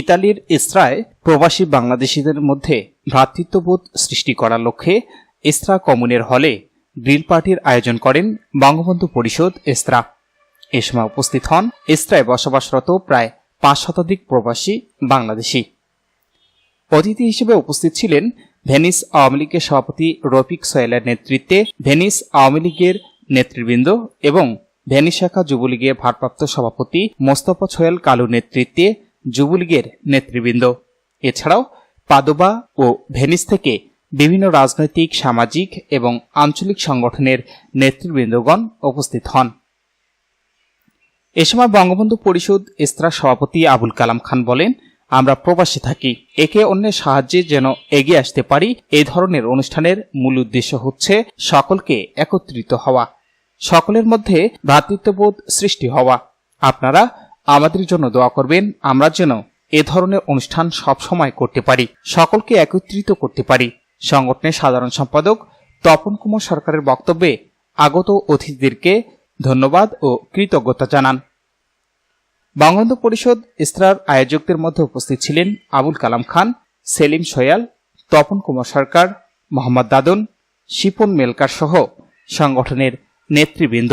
ইতালির ইস্রায় প্রবাসী বাংলাদেশিদের মধ্যে ভ্রাতৃত্ববোধ সৃষ্টি করার লক্ষ্যে ইসরা কমুনের হলে গ্রিল পার্টির আয়োজন করেন বঙ্গবন্ধু পরিষদ ইস্ত্রা এ সময় উপস্থিত হন ইস্ত্রায় বসবাসরত প্রায় পাঁচ শতাধিক প্রবাসী বাংলাদেশি। অতিথি হিসেবে উপস্থিত ছিলেন ভেনিস আওয়ামী লীগের সভাপতি রফিক সোয়েলের নেতৃত্বে ভেনিস আওয়ামী লীগের নেতৃবৃন্দ এবং ভেনিস শাখা যুবলীগের ভারপ্রাপ্ত সভাপতি মোস্তফা সোহেল কালুর নেতৃত্বে যুবলীগের নেতৃবৃন্দ। এছাড়াও পাদোবা ও ভেনিস থেকে বিভিন্ন রাজনৈতিক, সামাজিক এবং আঞ্চলিক সংগঠনের নেতৃবৃন্দগণ উপস্থিত হন। এ সময় বঙ্গবন্ধু পরিষদ ইস্ত্রা সভাপতি আবুল কালাম খান বলেন, আমরা প্রবাসী থাকি। একে অন্যের সাহায্যে যেন এগিয়ে আসতে পারি। এই ধরনের অনুষ্ঠানের মূল উদ্দেশ্য হচ্ছে সকলকে একত্রিত হওয়া। সকলের মধ্যে ভ্রাতৃত্ববোধ সৃষ্টি হওয়া। আপনারা আমাদের জন্য দোয়া করবেন, আমরা যেন এ ধরনের অনুষ্ঠান সব সময় করতে পারি, সকলকে একত্রিত করতে পারি। সংগঠনের সাধারণ সম্পাদক তপন কুমার সরকারের বক্তব্যে আগত অতিথিদেরকে ধন্যবাদ ও কৃতজ্ঞতা জানান। বঙ্গবন্ধু পরিষদ ইস্ত্রার আয়োজকদের মধ্যে উপস্থিত ছিলেন আবুল কালাম খান, সেলিম সয়াল, তপন কুমার সরকার, মোহাম্মদ দাদন, শিপন মেলকার সহ সংগঠনের নেতৃবৃন্দ।